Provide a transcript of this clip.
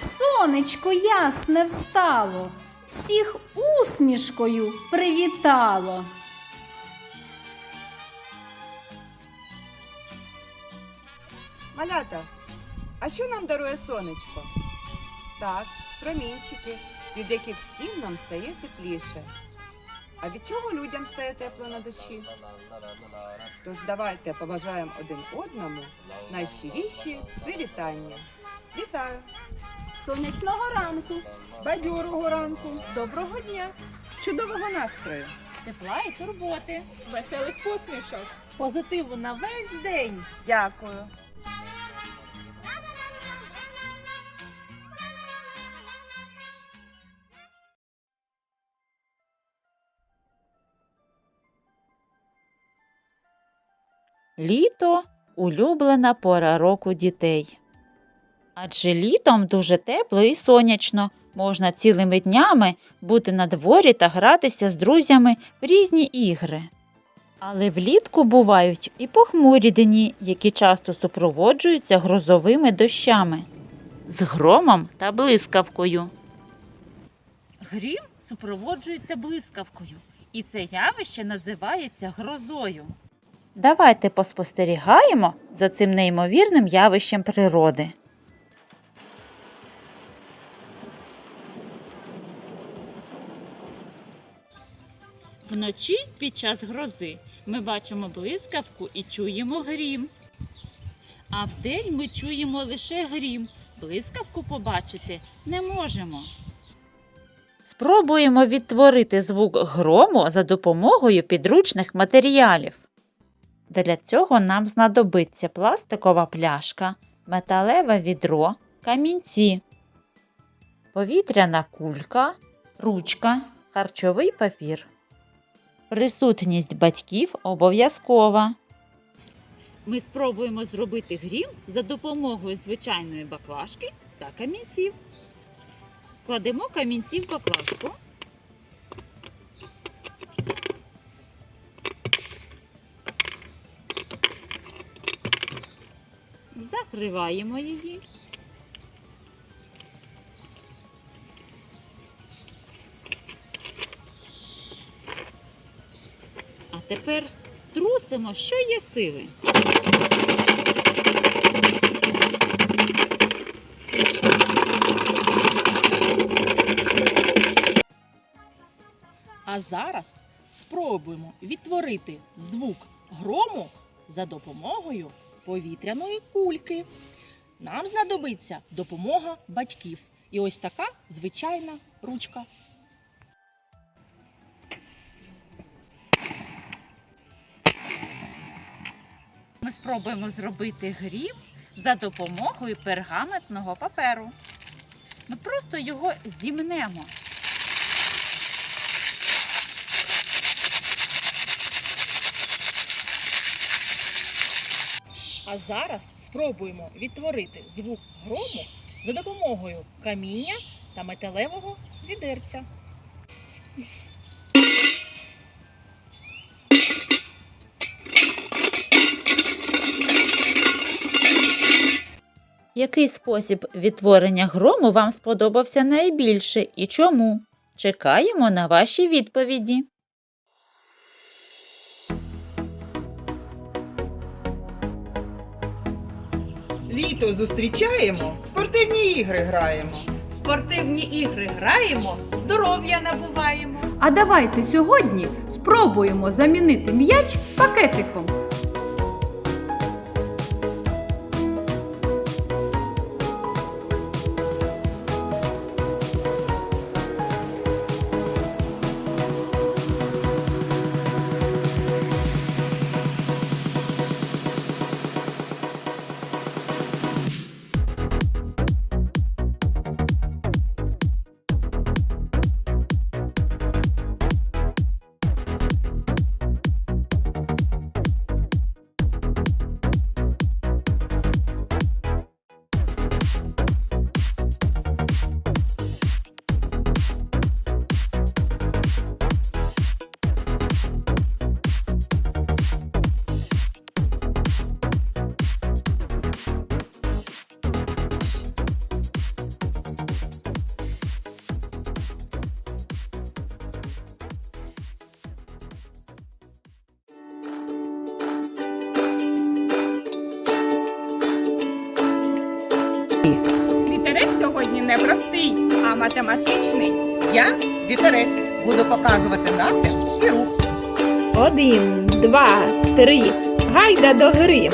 Сонечко ясне встало, всіх усмішкою привітало. Малята, а що нам дарує сонечко? Так, промінчики, від яких всім нам стає тепліше. А від чого людям стає тепло на душі? Тож давайте побажаємо один одному найщиріші привітання. Вітаю! Сонячного ранку, Бадьорого ранку, доброго дня, чудового настрою! тепла і турботи. веселих посмішок. Позитиву на весь день. Дякую! Літо улюблена пора року дітей. Адже літом дуже тепло і сонячно, можна цілими днями бути на дворі та гратися з друзями в різні ігри. Але влітку бувають і похмурі дні, які часто супроводжуються грозовими дощами з громом та блискавкою. Грім супроводжується блискавкою, і це явище називається грозою. Давайте поспостерігаємо за цим неймовірним явищем природи. Вночі під час грози ми бачимо блискавку і чуємо грім. А вдень ми чуємо лише грім. Блискавку побачити не можемо. Спробуємо відтворити звук грому за допомогою підручних матеріалів. Для цього нам знадобиться пластикова пляшка, металеве відро, камінці, повітряна кулька, ручка, харчовий папір. Присутність батьків обов'язкова. Ми спробуємо зробити грім за допомогою звичайної баклажки та камінців. Кладемо камінці в баклажку. Закриваємо її. Тепер трусимо, що є сили. А зараз спробуємо відтворити звук грому за допомогою повітряної кульки. Нам знадобиться допомога батьків. І ось така звичайна ручка. Ми спробуємо зробити гріб за допомогою пергаментного паперу. Ми просто його зімнемо. А зараз спробуємо відтворити звук грому за допомогою каміння та металевого відерця. Який спосіб відтворення грому вам сподобався найбільше і чому? Чекаємо на ваші відповіді. Літо зустрічаємо, спортивні ігри граємо. Спортивні ігри граємо, здоров'я набуваємо. А давайте сьогодні спробуємо замінити м'яч пакетиком. Сьогодні не простий, а математичний. Я вітерець. Буду показувати напрям і рух. Один, два, три. Гайда до гри.